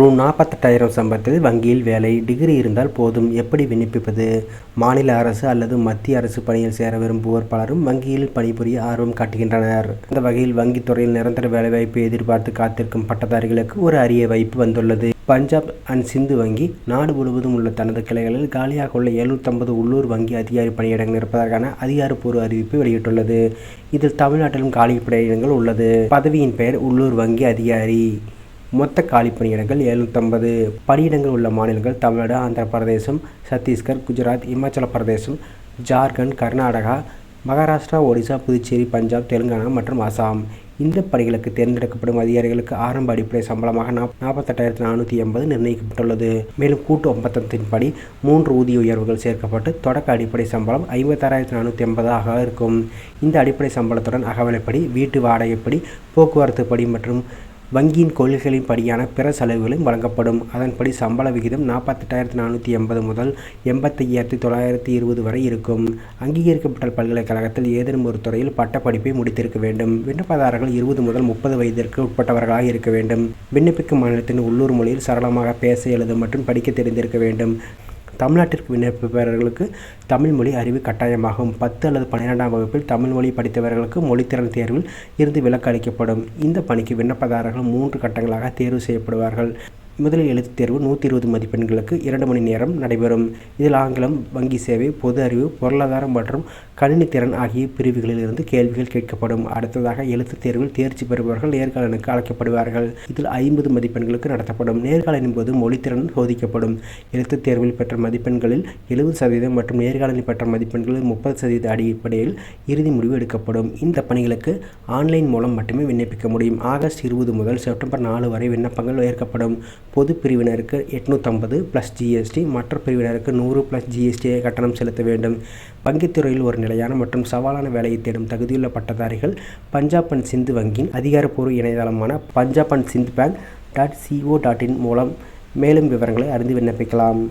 ரூ நாற்பத்தெட்டாயிரம் சம்பளத்தில் வங்கியில் வேலை டிகிரி இருந்தால் போதும். எப்படி விண்ணப்பிப்பது? மாநில அரசு அல்லது மத்திய அரசு பணியில் சேர விரும்புவோர் பலரும் வங்கியில் பணிபுரிய ஆர்வம் காட்டுகின்றனர். இந்த வகையில் வங்கித் துறையில் நிரந்தர வேலைவாய்ப்பை எதிர்பார்த்து காத்திருக்கும் பட்டதாரிகளுக்கு ஒரு அரிய வாய்ப்பு வந்துள்ளது. பஞ்சாப் அண்ட் சிந்து வங்கி நாடு முழுவதும் உள்ள தனது கிளைகளில் காலியாக உள்ள எழுநூற்றம்பது உள்ளூர் வங்கி அதிகாரி பணியிடங்கள் இருப்பதற்கான அதிகாரப்பூர்வ அறிவிப்பு வெளியிட்டுள்ளது. இதில் தமிழ்நாட்டிலும் காலி பணியிடங்கள் உள்ளது. பதவியின் பெயர் உள்ளூர் வங்கி அதிகாரி. மொத்த காலி பணியிடங்கள் எழுநூற்றம்பது பணியிடங்கள் உள்ள மாநிலங்கள் தமிழ்நாடு ஆந்திர பிரதேசம் சத்தீஸ்கர் குஜராத் இமாச்சல பிரதேசம் ஜார்க்கண்ட் கர்நாடகா மகாராஷ்டிரா ஒடிசா புதுச்சேரி பஞ்சாப் தெலுங்கானா மற்றும் அசாம். இந்த பணிகளுக்கு தேர்ந்தெடுக்கப்படும் அதிகாரிகளுக்கு ஆரம்ப அடிப்படை சம்பளமாக நாப் நாற்பத்தெட்டாயிரத்தி நானூற்றி எண்பது நிர்ணயிக்கப்பட்டுள்ளது. மேலும் கூட்டு ஒப்பந்தத்தின்படி மூன்று ஊதிய உயர்வுகள் சேர்க்கப்பட்டு தொடக்க அடிப்படை சம்பளம் ஐம்பத்தாறாயிரத்தி நானூற்றி எண்பதாக இருக்கும். இந்த அடிப்படை சம்பளத்துடன் அகவலைப்படி வீட்டு வாடகைப்படி போக்குவரத்து படி மற்றும் வங்கியின் கொள்கைகளின் படியான பிற செலவுகளும் வழங்கப்படும். அதன்படி சம்பள விகிதம் நாற்பத்தெட்டாயிரத்தி நானூற்றி எண்பது முதல் எண்பத்தையாயிரத்தி தொள்ளாயிரத்தி இருபது வரை இருக்கும். அங்கீகரிக்கப்பட்ட பல்கலைக்கழகத்தில் ஏதேனும் ஒரு துறையில் பட்டப்படிப்பை முடித்திருக்க வேண்டும். விண்ணப்பதாரர்கள் இருபது முதல் முப்பது வயதிற்கு உட்பட்டவர்களாக இருக்க வேண்டும். விண்ணப்பிக்கும் மாநிலத்தின் உள்ளூர் மொழியில் சரளமாக பேச எழுத மற்றும் படிக்க தெரிந்திருக்க வேண்டும். தமிழ்நாட்டிற்கு விண்ணப்பிப்பவர்களுக்கு தமிழ் மொழி அறிவு கட்டாயமாகும். பத்து அல்லது பன்னிரெண்டாம் வகுப்பில் தமிழ் மொழி படித்தவர்களுக்கு மொழித்திறன் தேர்வில் இருந்து விலக்கு அளிக்கப்படும். இந்த பணிக்கு விண்ணப்பதாரர்கள் மூன்று கட்டங்களாக தேர்வு செய்யப்படுவார்கள். முதலில் எழுத்துத் தேர்வு நூற்றி இருபது மதிப்பெண்களுக்கு இரண்டு மணி நேரம் நடைபெறும். இதில் ஆங்கிலம் வங்கி சேவை பொது அறிவு பொருளாதாரம் மற்றும் கணினித்திறன் ஆகிய பிரிவுகளில் இருந்து கேள்விகள் கேட்கப்படும். அடுத்ததாக எழுத்துத் தேர்வில் தேர்ச்சி பெறுபவர்கள் நேர்காணலுக்கு அழைக்கப்படுவார்கள். இதில் ஐம்பது மதிப்பெண்களுக்கு நடத்தப்படும். நேர்காணலின் போது மொழித்திறன் சோதிக்கப்படும் எழுத்துத் தேர்வில் பெற்ற மதிப்பெண்களில் எழுபது சதவீதம் மற்றும் நேர்காணலில் பெற்ற மதிப்பெண்களில் முப்பது சதவீத அடிப்படையில் இறுதி முடிவு எடுக்கப்படும். இந்த பணிகளுக்கு ஆன்லைன் மூலம் மட்டுமே விண்ணப்பிக்க முடியும். ஆகஸ்ட் இருபது முதல் செப்டம்பர் நாலு வரை விண்ணப்பங்கள் ஏற்கப்படும். பொது பிரிவினருக்கு எட்நூற்றம்பது ப்ளஸ் ஜிஎஸ்டி மற்ற பிரிவினருக்கு நூறு ப்ளஸ் ஜிஎஸ்டியை கட்டணம் செலுத்த வேண்டும். வங்கித்துறையில் ஒரு நிலையான மற்றும் சவாலான வேலையை தேடும் தகுதியுள்ள பட்டதாரிகள் பஞ்சாப் அண்ட் சிந்து வங்கியின் அதிகாரப்பூர்வ இணையதளமான Punjab and Sind bank dot co dot in மூலம் மேலும் விவரங்களை அறிந்து விண்ணப்பிக்கலாம்.